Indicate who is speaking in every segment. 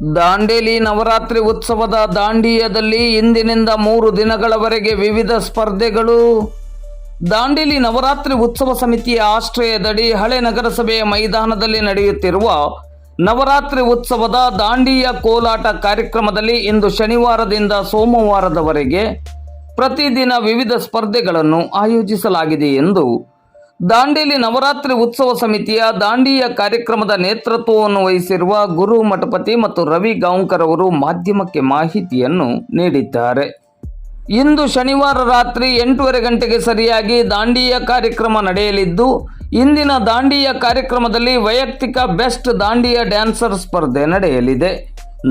Speaker 1: ದಾಂಡೇಲಿ ನವರಾತ್ರಿ ಉತ್ಸವದ ದಾಂಡಿಯದಲ್ಲಿ ಇಂದಿನಿಂದ ಮೂರು ದಿನಗಳವರೆಗೆ ವಿವಿಧ ಸ್ಪರ್ಧೆಗಳು. ದಾಂಡೇಲಿ ನವರಾತ್ರಿ ಉತ್ಸವ ಸಮಿತಿಯ ಆಶ್ರಯದಡಿ ಹಳೆ ನಗರಸಭೆಯ ಮೈದಾನದಲ್ಲಿ ನಡೆಯುತ್ತಿರುವ ನವರಾತ್ರಿ ಉತ್ಸವದ ದಾಂಡಿಯ ಕೋಲಾಟ ಕಾರ್ಯಕ್ರಮದಲ್ಲಿ ಇಂದು ಶನಿವಾರದಿಂದ ಸೋಮವಾರದವರೆಗೆ ಪ್ರತಿದಿನ ವಿವಿಧ ಸ್ಪರ್ಧೆಗಳನ್ನು ಆಯೋಜಿಸಲಾಗಿದೆ ಎಂದು ದಾಂಡೇಲಿ ನವರಾತ್ರಿ ಉತ್ಸವ ಸಮಿತಿಯ ದಾಂಡಿಯ ಕಾರ್ಯಕ್ರಮದ ನೇತೃತ್ವವನ್ನು ವಹಿಸಿರುವ ಗುರು ಮಠಪತಿ ಮತ್ತು ರವಿ ಗಾಂವ್ಕರ್ ಅವರು ಮಾಧ್ಯಮಕ್ಕೆ ಮಾಹಿತಿಯನ್ನು ನೀಡಿದ್ದಾರೆ. ಇಂದು ಶನಿವಾರ ರಾತ್ರಿ ಎಂಟೂವರೆ ಗಂಟೆಗೆ ಸರಿಯಾಗಿ ದಾಂಡಿಯ ಕಾರ್ಯಕ್ರಮ ನಡೆಯಲಿದ್ದು, ಇಂದಿನ ದಾಂಡಿಯ ಕಾರ್ಯಕ್ರಮದಲ್ಲಿ ವೈಯಕ್ತಿಕ ಬೆಸ್ಟ್ ದಾಂಡಿಯ ಡ್ಯಾನ್ಸರ್ ಸ್ಪರ್ಧೆ ನಡೆಯಲಿದೆ.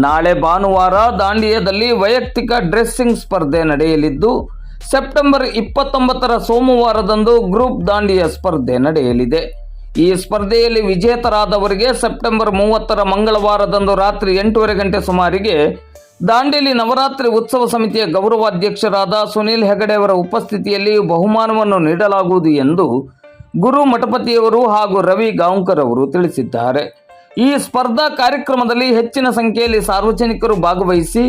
Speaker 1: ನಾಳೆ ಭಾನುವಾರ ದಾಂಡಿಯದಲ್ಲಿ ವೈಯಕ್ತಿಕ ಡ್ರೆಸ್ಸಿಂಗ್ ಸ್ಪರ್ಧೆ ನಡೆಯಲಿದ್ದು ಸೆಪ್ಟೆಂಬರ್ ಇಪ್ಪತ್ತೊಂಬತ್ತರ ಸೋಮವಾರದಂದು ಗ್ರೂಪ್ ದಾಂಡಿಯ ಸ್ಪರ್ಧೆ ನಡೆಯಲಿದೆ. ಈ ಸ್ಪರ್ಧೆಯಲ್ಲಿ ವಿಜೇತರಾದವರಿಗೆ ಸೆಪ್ಟೆಂಬರ್ ಮೂವತ್ತರ ಮಂಗಳವಾರದಂದು ರಾತ್ರಿ ಎಂಟೂವರೆ ಗಂಟೆ ಸುಮಾರಿಗೆ ದಾಂಡೇಲಿ ನವರಾತ್ರಿ ಉತ್ಸವ ಸಮಿತಿಯ ಗೌರವಾಧ್ಯಕ್ಷರಾದ ಸುನೀಲ್ ಹೆಗಡೆ ಅವರ ಉಪಸ್ಥಿತಿಯಲ್ಲಿ ಬಹುಮಾನವನ್ನು ನೀಡಲಾಗುವುದು ಎಂದು ಗುರು ಮಠಪತಿಯವರು ಹಾಗೂ ರವಿ ಗಾಂವ್ಕರ್ ಅವರು ತಿಳಿಸಿದ್ದಾರೆ. ಈ ಸ್ಪರ್ಧಾ ಕಾರ್ಯಕ್ರಮದಲ್ಲಿ ಹೆಚ್ಚಿನ ಸಂಖ್ಯೆಯಲ್ಲಿ ಸಾರ್ವಜನಿಕರು ಭಾಗವಹಿಸಿ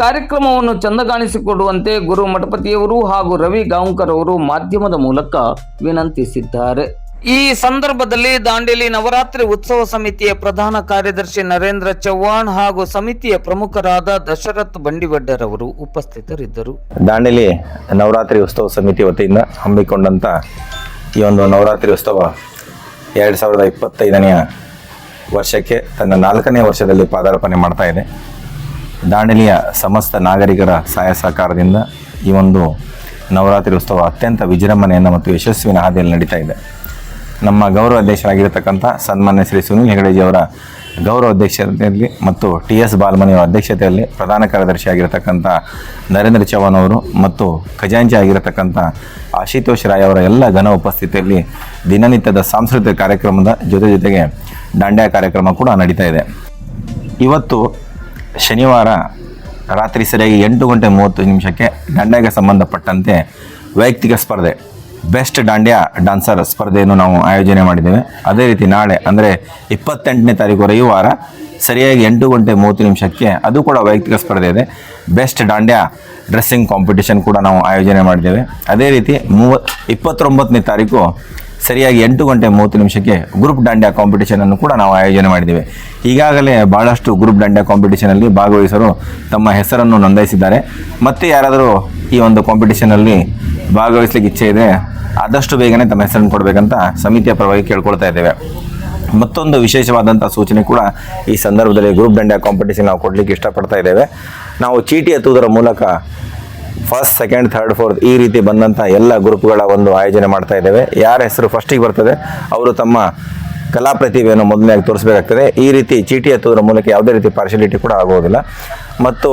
Speaker 1: ಕಾರ್ಯಕ್ರಮವನ್ನು ಚಂದಗಾಣಿಸಿಕೊಡುವಂತೆ ಗುರು ಮಠಪತಿಯವರು ಹಾಗೂ ರವಿ ಗಾಂವ್ಕರ್ ಅವರು ಮಾಧ್ಯಮದ ಮೂಲಕ ವಿನಂತಿಸಿದ್ದಾರೆ. ಈ ಸಂದರ್ಭದಲ್ಲಿ ದಾಂಡೇಲಿ ನವರಾತ್ರಿ ಉತ್ಸವ ಸಮಿತಿಯ ಪ್ರಧಾನ ಕಾರ್ಯದರ್ಶಿ ನರೇಂದ್ರ ಚವ್ಹಾಣ್ ಹಾಗೂ ಸಮಿತಿಯ ಪ್ರಮುಖರಾದ ದಶರಥ್ ಬಂಡಿವಡ್ಡರ್ ಅವರು ಉಪಸ್ಥಿತರಿದ್ದರು.
Speaker 2: ದಾಂಡೇಲಿ ನವರಾತ್ರಿ ಉತ್ಸವ ಸಮಿತಿ ವತಿಯಿಂದ ಹಮ್ಮಿಕೊಂಡಂಥ ಈ ಒಂದು ನವರಾತ್ರಿ ಉತ್ಸವ ಎರಡು ಸಾವಿರದ ಇಪ್ಪತ್ತೈದನೆಯ ವರ್ಷಕ್ಕೆ ತನ್ನ ನಾಲ್ಕನೇ ವರ್ಷದಲ್ಲಿ ಪಾದಾರ್ಪಣೆ ಮಾಡ್ತಾ ಇದೆ. ದಾಂಡೇಲಿಯ ಸಮಸ್ತ ನಾಗರಿಕರ ಸಹಾಯ ಸಹಕಾರದಿಂದ ಈ ಒಂದು ನವರಾತ್ರಿ ಉತ್ಸವ ಅತ್ಯಂತ ವಿಜೃಂಭಣೆಯನ್ನು ಮತ್ತು ಯಶಸ್ವಿನ ಹಾದಿಯಲ್ಲಿ ನಡೀತಾ ಇದೆ. ನಮ್ಮ ಗೌರವ ಅಧ್ಯಕ್ಷರಾಗಿರತಕ್ಕಂಥ ಸನ್ಮಾನ್ಯ ಶ್ರೀ ಸುನೀಲ್ ಹೆಗಡೆಜಿಯವರ ಗೌರವ ಅಧ್ಯಕ್ಷತೆಯಲ್ಲಿ ಮತ್ತು ಟಿ ಎಸ್ ಬಾಲಮನಿಯವರ ಅಧ್ಯಕ್ಷತೆಯಲ್ಲಿ ಪ್ರಧಾನ ಕಾರ್ಯದರ್ಶಿ ಆಗಿರತಕ್ಕಂಥ ನರೇಂದ್ರ ಚೌಹಾನ್ ಅವರು ಮತ್ತು ಖಜಾಂಚಿ ಆಗಿರತಕ್ಕಂಥ ಆಶಿತೋಷ್ ರಾಯ್ ಅವರ ಎಲ್ಲ ಘನ ಉಪಸ್ಥಿತಿಯಲ್ಲಿ ದಿನನಿತ್ಯದ ಸಾಂಸ್ಕೃತಿಕ ಕಾರ್ಯಕ್ರಮದ ಜೊತೆ ಜೊತೆಗೆ ದಾಂಡ್ಯಾ ಕಾರ್ಯಕ್ರಮ ಕೂಡ ನಡೀತಾ ಇದೆ. ಇವತ್ತು ಶನಿವಾರ ರಾತ್ರಿ ಸರಿಯಾಗಿ ಎಂಟು ಗಂಟೆ ಮೂವತ್ತು ನಿಮಿಷಕ್ಕೆ ದಾಂಡ್ಯಾಗೆ ಸಂಬಂಧಪಟ್ಟಂತೆ ವೈಯಕ್ತಿಕ ಸ್ಪರ್ಧೆ. ಬೆಸ್ಟ್ ದಾಂಡ್ಯ ಡಾನ್ಸರ್ ಸ್ಪರ್ಧೆಯನ್ನು ನಾವು ಆಯೋಜನೆ ಮಾಡಿದ್ದೇವೆ. ಅದೇ ರೀತಿ ನಾಳೆ, ಅಂದರೆ ಇಪ್ಪತ್ತೆಂಟನೇ ತಾರೀಕು ರವಿವಾರ ಸರಿಯಾಗಿ ಎಂಟು ಗಂಟೆ ಮೂವತ್ತು ನಿಮಿಷಕ್ಕೆ ಅದು ಕೂಡ ವೈಯಕ್ತಿಕ ಸ್ಪರ್ಧೆ ಇದೆ. ಬೆಸ್ಟ್ ದಾಂಡ್ಯ ಡ್ರೆಸ್ಸಿಂಗ್ ಕಾಂಪಿಟೇಷನ್ ಕೂಡ ನಾವು ಆಯೋಜನೆ ಮಾಡಿದ್ದೇವೆ. ಅದೇ ರೀತಿ ಮೂವ, ಇಪ್ಪತ್ತೊಂಬತ್ತನೇ ತಾರೀಕು ಸರಿಯಾಗಿ ಎಂಟು ಗಂಟೆ ಮೂವತ್ತು ನಿಮಿಷಕ್ಕೆ ಗ್ರೂಪ್ ದಾಂಡ್ಯಾ ಕಾಂಪಿಟೇಷನ್ ಅನ್ನು ಕೂಡ ನಾವು ಆಯೋಜನೆ ಮಾಡಿದ್ದೇವೆ. ಈಗಾಗಲೇ ಬಹಳಷ್ಟು ಗ್ರೂಪ್ ದಾಂಡ್ಯಾ ಕಾಂಪಿಟೇಷನಲ್ಲಿ ಭಾಗವಹಿಸಲು ತಮ್ಮ ಹೆಸರನ್ನು ನೋಂದಾಯಿಸಿದ್ದಾರೆ. ಮತ್ತೆ ಯಾರಾದರೂ ಈ ಒಂದು ಕಾಂಪಿಟೇಷನಲ್ಲಿ ಭಾಗವಹಿಸಲಿಕ್ಕೆ ಇಚ್ಛೆ ಇದೆ ಆದಷ್ಟು ಬೇಗನೆ ತಮ್ಮ ಹೆಸರನ್ನು ಕೊಡಬೇಕಂತ ಸಮಿತಿಯ ಪರವಾಗಿ ಕೇಳ್ಕೊಳ್ತಾ ಇದ್ದೇವೆ. ಮತ್ತೊಂದು ವಿಶೇಷವಾದಂಥ ಸೂಚನೆ ಕೂಡ ಈ ಸಂದರ್ಭದಲ್ಲಿ ಗ್ರೂಪ್ ದಂಡ್ಯಾ ಕಾಂಪಿಟೇಷನ್ ನಾವು ಕೊಡಲಿಕ್ಕೆ ಇಷ್ಟಪಡ್ತಾ ಇದ್ದೇವೆ. ನಾವು ಚೀಟಿ ಎತ್ತುವುದರ ಮೂಲಕ ಫಸ್ಟ್ ಸೆಕೆಂಡ್ ಥರ್ಡ್ ಫೋರ್ತ್ ಈ ರೀತಿ ಬಂದಂಥ ಎಲ್ಲ ಗ್ರೂಪ್ಗಳ ಒಂದು ಆಯೋಜನೆ ಮಾಡ್ತಾ ಇದ್ದೇವೆ. ಯಾರ ಹೆಸರು ಫಸ್ಟಿಗೆ ಬರ್ತದೆ, ಅವರು ತಮ್ಮ ಕಲಾ ಪ್ರತಿಭೆಯನ್ನು ಮೊದಲನೇಯಾಗಿ ತೋರಿಸಬೇಕಾಗ್ತದೆ. ಈ ರೀತಿ ಚೀಟಿ ಎತ್ತುವುದರ ಮೂಲಕ ಯಾವುದೇ ರೀತಿ ಪಾರ್ಶಾಲಿಟಿ ಕೂಡ ಆಗುವುದಿಲ್ಲ. ಮತ್ತು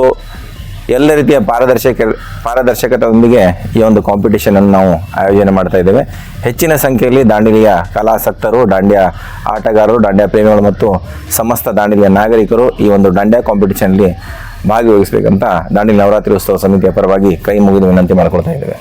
Speaker 2: ಎಲ್ಲ ರೀತಿಯ ಪಾರದರ್ಶಕ ಪಾರದರ್ಶಕತೆಯೊಂದಿಗೆ ಈ ಒಂದು ಕಾಂಪಿಟೇಷನನ್ನು ನಾವು ಆಯೋಜನೆ ಮಾಡ್ತಾ ಇದ್ದೇವೆ. ಹೆಚ್ಚಿನ ಸಂಖ್ಯೆಯಲ್ಲಿ ದಾಂಡೇಲಿಯ ಕಲಾಸಕ್ತರು, ದಾಂಡ್ಯ ಆಟಗಾರರು, ದಾಂಡ್ಯ ಪ್ರೇಮಿಗಳು ಮತ್ತು ಸಮಸ್ತ ದಾಂಡೇಲಿಯ ನಾಗರಿಕರು ಈ ಒಂದು ದಾಂಡ್ಯ ಕಾಂಪಿಟೇಷನ್ಲಿ ಭಾಗವಹಿಸಬೇಕಂತ ದಾಂಡೇಲಿ ನವರಾತ್ರಿ ಉತ್ಸವ ಸಮಿತಿಯ ಪರವಾಗಿ ಕೈ ಮುಗಿದು ವಿನಂತಿ ಮಾಡ್ಕೊಳ್ತಾ ಇದ್ದೇವೆ.